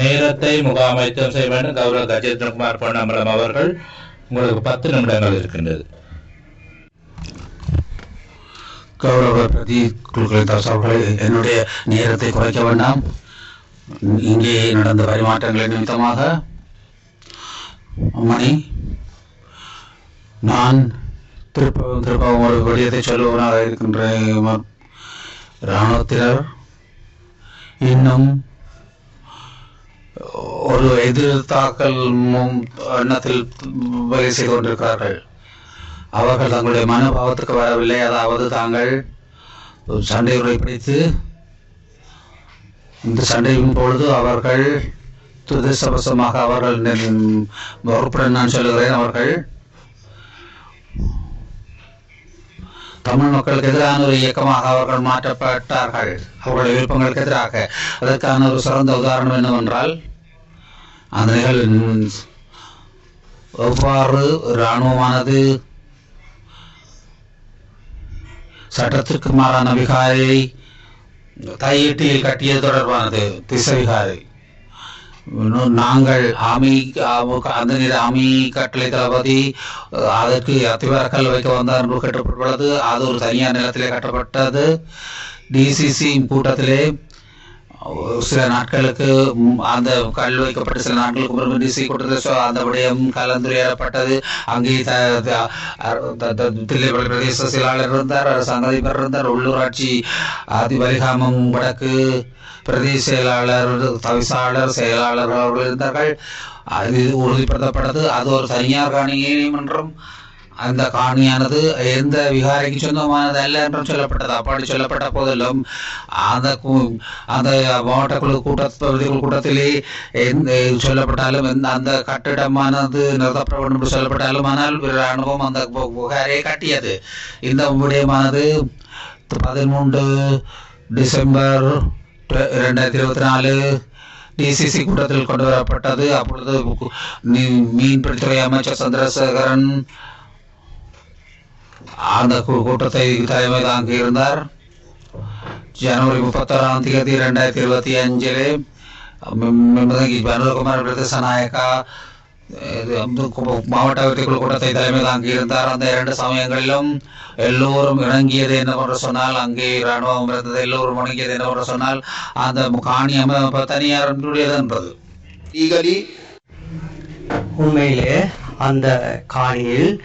நேரத்தை முகாமைத்துவம் செய்ய வேண்டும். கௌரவ கஜேந்திரகுமார் பொன்னம்பலம் அவர்கள் உங்களுக்கு பத்து நிமிடங்கள் இருக்கின்றது. கௌரவ பிரதி குழுக்களை அவர்கள் என்னுடைய நேரத்தை குறைக்க வேண்டாம். இங்கே நடந்த பரிமாற்றங்களின் நிமித்தமாக மணி நான் திருப்ப திருப்பவும் ஒரு விடயத்தை சொல்லுவனாக இருக்கின்ற இராணுவத்தினர் இன்னும் ஒரு எதிர் தாக்கல் எண்ணத்தில் வேலை செய்து கொண்டிருக்கிறார்கள். அவர்கள் தங்களுடைய மனோபாவத்துக்கு வரவில்லை. அதாவது தாங்கள் சண்டைகளை பிடித்து இந்த சண்டையின் பொழுது அவர்கள் துதிசபசமாக அவர்கள் நான் சொல்லுகிறேன் அவர்கள் தமிழ் மக்களுக்கு எதிரான ஒரு இயக்கமாக அவர்கள் மாற்றப்பட்டார்கள். அவர்களுடைய விருப்பங்களுக்கு எதிராக. அதற்கான ஒரு சிறந்த உதாரணம் என்னவென்றால் அந்த நிகழ்வின் எவ்வாறு இராணுவமானது சட்டத்திற்கு மாறான விகாரை தையீட்டில் கட்டியது தொடர்பானது திசை விகாரை. நாங்கள் ஆமி அந்த ஆமி கட்டளை தளபதி அதற்கு அத்திவாரக்கல் வைக்க வந்தார் என்று கட்டப்பட்டுள்ளது அது ஒரு தனியார் நிலத்திலே கட்டப்பட்டது. டிசிசி கூட்டத்திலே சில நாட்களுக்கு அந்த கல் வைக்கப்பட்ட சில நாட்களுக்கு முன்பு டிசி கூட்டத்தில் அந்த விடயம் கலந்துரையாடப்பட்டது. அங்கே த- தில்லைப்பள்ளி பிரதேச செயலாளர் இருந்தார் சங்கதிபர் இருந்தார். உள்ளூராட்சி அதிபரிகாமம் வடக்கு பிரதி செயலாளர் தவிசாளர் செயலாளர் அவர்கள் இருந்தார்கள். அது உறுதிப்படுத்தப்பட்டது. அது ஒரு தனியார் காணி நீதிமன்றம் அந்த காணியானது எந்த விகாரைக்கு சொந்தமானது அல்ல என்றும் சொல்லப்பட்டது. அப்படி சொல்லப்பட்ட போதிலும் அந்த அந்த மாவட்ட குழு கூட்ட பகுதிகள் கூட்டத்திலே எந்த சொல்லப்பட்டாலும் எந்த அந்த கட்டிடமானது நிறுத்தப்பட வேண்டும் என்று சொல்லப்பட்டாலும் ஆனால் அனுபவம் அந்த பு- கட்டியது. இந்த விடயமானது பதிமூன்று டிசம்பர் ரெண்டாயிரத்தி இருபத்தி நாலு டிசிசி கூட்டத்தில் கொண்டு வரப்பட்டது அப்பொழுது மீன்பிடித்துறை அமைச்சர் சந்திரசேகரன் அந்த கூட்டத்தை தலைமை தாங்கி இருந்தார் ஜனவரி முப்பத்தொராம் தேதி ரெண்டாயிரத்தி இருபத்தி அஞ்சிலே பனுகுமார் பிரதேச மாவட்ட வெற்றிக்குழு கூட்டத்தை தலைமை அங்கே இருந்தார். அந்த இரண்டு சமயங்களிலும் எல்லோரும் இணங்கியது என்னவென்று சொன்னால் அங்கே இராணுவம் இருந்தது எல்லோரும் இணங்கியது என்னவென்று சொன்னால் அந்த காணி அமைப்பு தனியாருடையது என்பது. உண்மையிலே அந்த காணியில்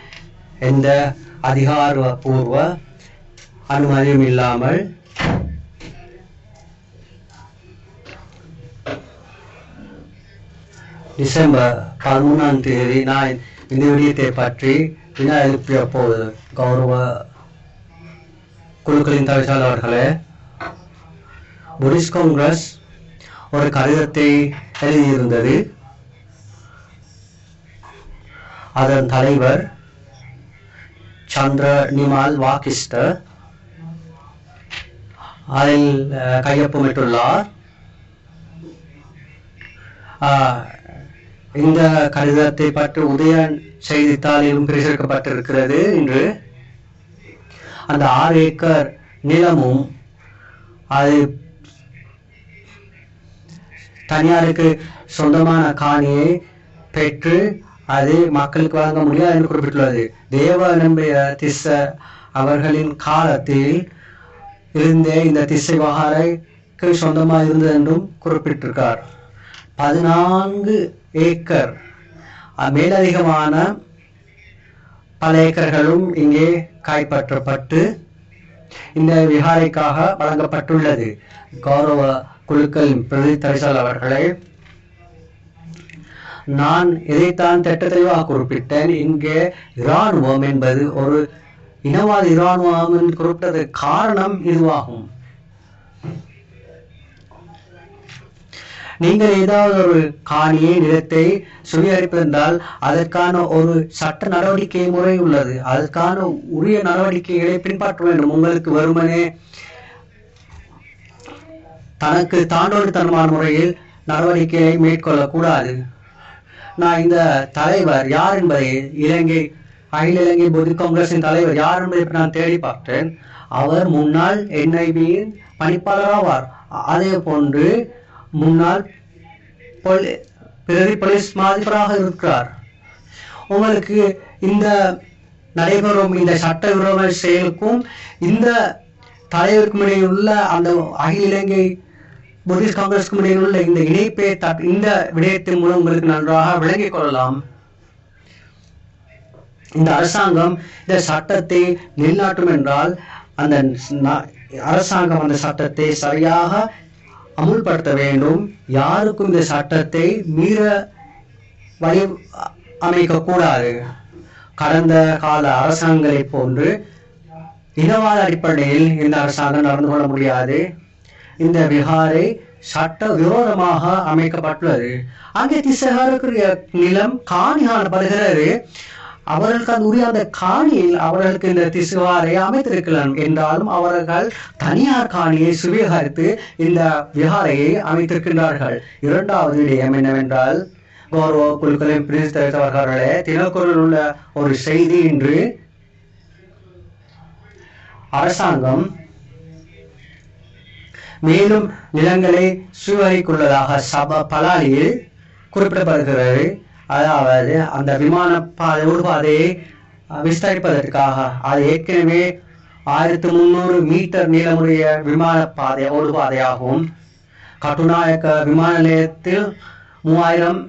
எந்த அதிகாரபூர்வ அனுமதியும் இல்லாமல் டிசம்பர் பதிமூணாம் தேதி நான் இந்த விடயத்தை பற்றி வினா எழுப்பிய போது கௌரவ குழுக்களின் தவிசாளர்களே புடிஸ்ட் காங்கிரஸ் ஒரு கடிதத்தை எழுதியிருந்தது. அதன் தலைவர் சந்திர நிமால் வாகிஸ்டர் அதில் கையொப்பமிட்டுள்ளார். ஆஹ், இந்த கடிதத்தை பற்றி உதயன் செய்தித்தாளிலும் பிரசுரிக்கப்பட்டிருக்கிறது என்று. அந்த ஆறு ஏக்கர் நிலமும் அது தனியாருக்கு சொந்தமான காணியை பெற்று அது மக்களுக்கு வழங்க முடியாது என்று குறிப்பிட்டுள்ளது. தேவ நம்பிய திஸ்ஸ அவர்களின் காலத்தில் இருந்தே இந்த திசை வகாரைக்கு சொந்தமாக இருந்தது என்றும் குறிப்பிட்டிருக்கார். பதினான்கு ஏக்கர். மேலதிகமான பல ஏக்கர்களும் இங்கே கைப்பற்றப்பட்டு இந்த விகாரைக்காக வழங்கப்பட்டுள்ளது. கௌரவ குழுக்கள் பிரதி தரிசல் அவர்களே நான் இதைத்தான் திட்ட தெளிவாக குறிப்பிட்டேன். இங்கே இராணுவம் என்பது ஒரு இனவாத இராணுவம் என்று குறிப்பிட்டது காரணம் இதுவாகும். நீங்கள் ஏதாவது ஒரு காணியை நிலத்தை சுவீகரிப்பதென்றால் அதற்கான ஒரு சட்ட நடவடிக்கை முறை உள்ளது. அதற்கான உரிய நடவடிக்கைகளை பின்பற்ற வேண்டும். உங்களுக்கு வெறுமனே தனக்கு தாண்டோடித்தனமான முறையில் நடவடிக்கையை மேற்கொள்ளக்கூடாது. நான் இந்த தலைவர் யார் என்பதை இலங்கை அகில இலங்கை பொது காங்கிரசின் தலைவர் யார் என்பதை நான் தேடி பார்த்தேன். அவர் முன்னாள் என்ஐபியின் பணிப்பாளர் ஆவார் அதே போன்று முன்னாள் பொலி பிரதி போலீஸ் மாதிபராக இருக்கிறார். உங்களுக்கு இந்த நடைபெறும் இந்த சட்டவிரோத செயலுக்கும் இந்த தலைவருக்கும் இடையில் உள்ள அந்த அகில இலங்கை புத்திஸ்ட் காங்கிரஸ்க்கும் இடையில் உள்ள இந்த இணைப்பை த- இந்த விடயத்தின் மூலம் உங்களுக்கு நன்றாக விளங்கிக் கொள்ளலாம். இந்த அரசாங்கம் இந்த சட்டத்தை நிலைநாட்டும் என்றால் அந்த அரசாங்கம் அந்த சட்டத்தை சரியாக அமுல்படுத்த வேண்டும். யாருக்கும் இந்த சட்டத்தை மீற வழி அமைக்கக்கூடாது. கடந்த கால அரசாங்கங்களை போன்று இனவாத அடிப்படையில் இந்த அரசாங்கம் நடந்து கொள்ள முடியாது. இந்த விஹாரை சட்ட விரோதமாக அமைக்கப்பட்டுள்ளது. அங்கே திசகாரக்குரிய நிலம் காணி காணப்படுகிறது அவர்களுக்கு அந்த உரிய அந்த காணியில் அவர்களுக்கு இந்த திசுவாரை அமைத்திருக்கலாம். என்றாலும் அவர்கள் தனியார் காணியை சுவீகரித்து இந்த விஹாரையை அமைத்திருக்கின்றார்கள். இரண்டாவது விடயம் என்னவென்றால் கௌரவ குழுக்களின் பிரித்து தெரிவித்தவர்களே தினக்குரல் உள்ள ஒரு செய்தி இன்று அரசாங்கம் மேலும் நிலங்களை சுவரிக்குள்ளதாக சப பலாலியில் குறிப்பிடப்படுகிறது. அதாவது அந்த விமான பாதை ஒரு பாதையை விஸ்தரிப்பதற்காக. அது ஏற்கனவே ஆயிரத்தி முந்நூறு மீட்டர் நீளமுடைய விமான பாதை ஓடுபாதையாகும் கட்டுநாயக்க விமான நிலையத்தில் மூவாயிரம்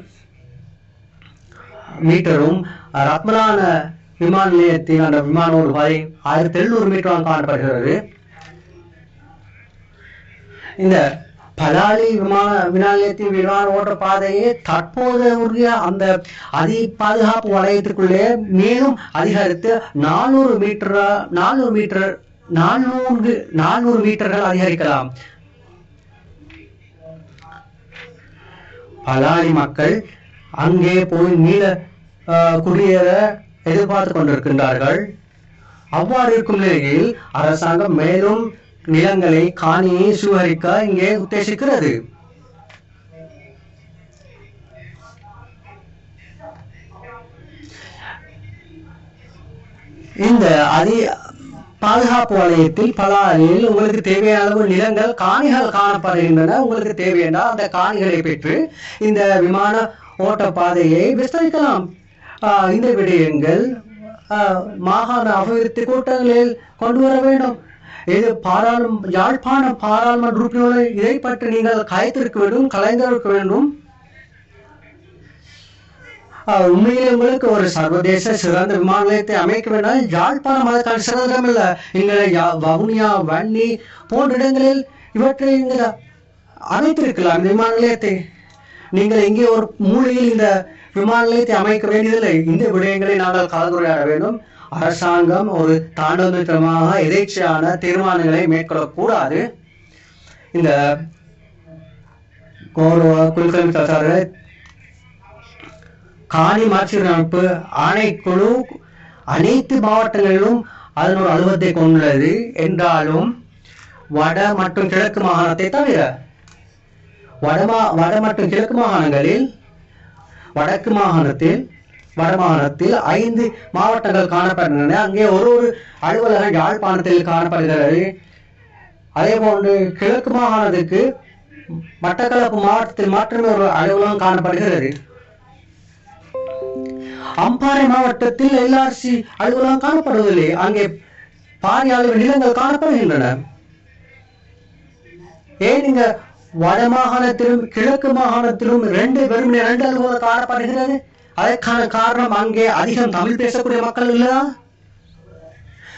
மீட்டரும் ரத்மலான விமான நிலையத்தின் அந்த விமான ஓடுபாதை ஆயிரத்தி எழுநூறு மீட்டரும் காணப்படுகிறது. இந்த பலாலி விமான விமான விமான ஓட்ட பாதையை தற்போது அந்த அதி பாதுகாப்பு வளையத்திற்குள்ளே மேலும் அதிகரித்து நானூறு மீட்டர் நானூறு மீட்டர் நானூறு நானூறு மீட்டர்கள் அதிகரிக்கலாம். பலாலி மக்கள் அங்கே போய் நீல குடியேற எதிர்பார்த்து கொண்டிருக்கின்றார்கள். அவ்வாறு இருக்கும் நிலையில் அரசாங்கம் மேலும் நிலங்களை காணியை சுவரிக்க இங்கே உத்தேசிக்கிறது. இந்த அதி பாதுகாப்பு வலயத்தில் பலாரில் உங்களுக்கு தேவையான அளவு நிலங்கள் காணிகள் காணப்படுகின்றன. உங்களுக்கு தேவையான அந்த காணிகளை பெற்று இந்த விமான ஓட்ட பாதையை விஸ்தரிக்கலாம். ஆஹ் இந்த விடயங்கள் ஆஹ் மாகாண அபிவிருத்தி கூட்டங்களில் கொண்டு வர வேண்டும். இது பாராளும் யாழ்ப்பாணம் பாராளுமன்ற உறுப்பினர்கள் இதை பற்றி நீங்கள் கலைத்திருக்க வேண்டும் கலைந்திருக்க வேண்டும். ஆஹ் உண்மையிலே உங்களுக்கு ஒரு சர்வதேச சிறந்த விமான நிலையத்தை அமைக்க வேண்டாம். யாழ்ப்பாணம் அதற்கான சிறந்த இடம் இல்லை. இங்கே யா- வவுனியா வன்னி போன்ற இடங்களில் இவற்றை நீங்கள் அமைத்திருக்கலாம். இந்த விமான நிலையத்தை நீங்கள் இங்கே ஒரு மூலையில் இந்த விமான நிலையத்தை அமைக்க வேண்டியதில்லை. இந்த விடயங்களை நாங்கள் கலந்துரையாட வேண்டும். அரசாங்கம் ஒரு தாண்டவமாக எதேச்சையான தீர்மானங்களை மேற்கொள்ளக்கூடாது. இந்த கௌரவ குழுக்களின் தலைவர்களே காணி மாற்றியமைப்பு ஆணைக்குழு அனைத்து மாவட்டங்களிலும் அதன் ஒரு கொண்டுள்ளது என்றாலும் வட மற்றும் கிழக்கு மாகாணத்தை தவிர வடமா வட மற்றும் கிழக்கு மாகாணங்களில் வடக்கு மாகாணத்தில் வட ஐந்து மாவட்டங்கள் காணப்படுகின்றன. அங்கே ஒரு ஒரு அலுவலகம் யாழ்ப்பாணத்தில் காணப்படுகிறது. அதே போன்று கிழக்கு மாகாணத்துக்கு மட்டக்களப்பு மாவட்டத்தில் மாற்றமே ஒரு அலுவலகம் காணப்படுகிறது. அம்பாறை மாவட்டத்தில் எல்ஆர்சி அலுவலகம் காணப்படுவதில்லை. அங்கே பாரிய அளவு நிலங்கள் காணப்படுகின்றன. ஏன் இங்க வட மாகாணத்திலும் கிழக்கு மாகாணத்திலும் ரெண்டு வெறுமனே ரெண்டு அலுவலகம் காணப்படுகிறது? அதற்கான காரணம் அங்கே அதிகம் தமிழ் பேசக்கூடிய மக்கள் இல்லையா?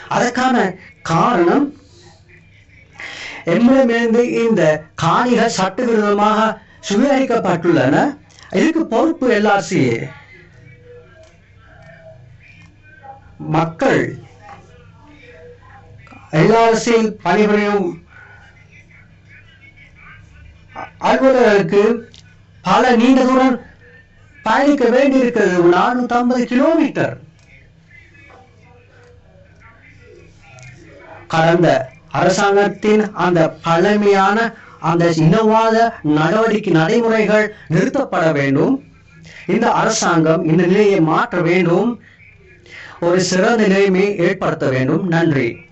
அதற்கான காரணம் எம்மிடமிருந்து இந்த காணிகள் சட்டவிரோதமாக சுவீகரிக்கப்பட்டுள்ளன. இதுக்கு பொறுப்பு எல்ஆர்சியே மக்கள் எல்ஆர்சியில் பணிபுரியும் அலுவலர்களுக்கு பல நீண்ட தூரம் பயணிக்க வேண்டியிருக்கிறது நானூத்தி ஐம்பது கிலோமீட்டர். கடந்த அரசாங்கத்தின் அந்த பழமையான அந்த இனவாத நடவடிக்கை நடைமுறைகள் நிறுத்தப்பட வேண்டும். இந்த அரசாங்கம் இந்த நிலையை மாற்ற வேண்டும். ஒரு சிறந்த நிலைமையை ஏற்படுத்த வேண்டும். நன்றி.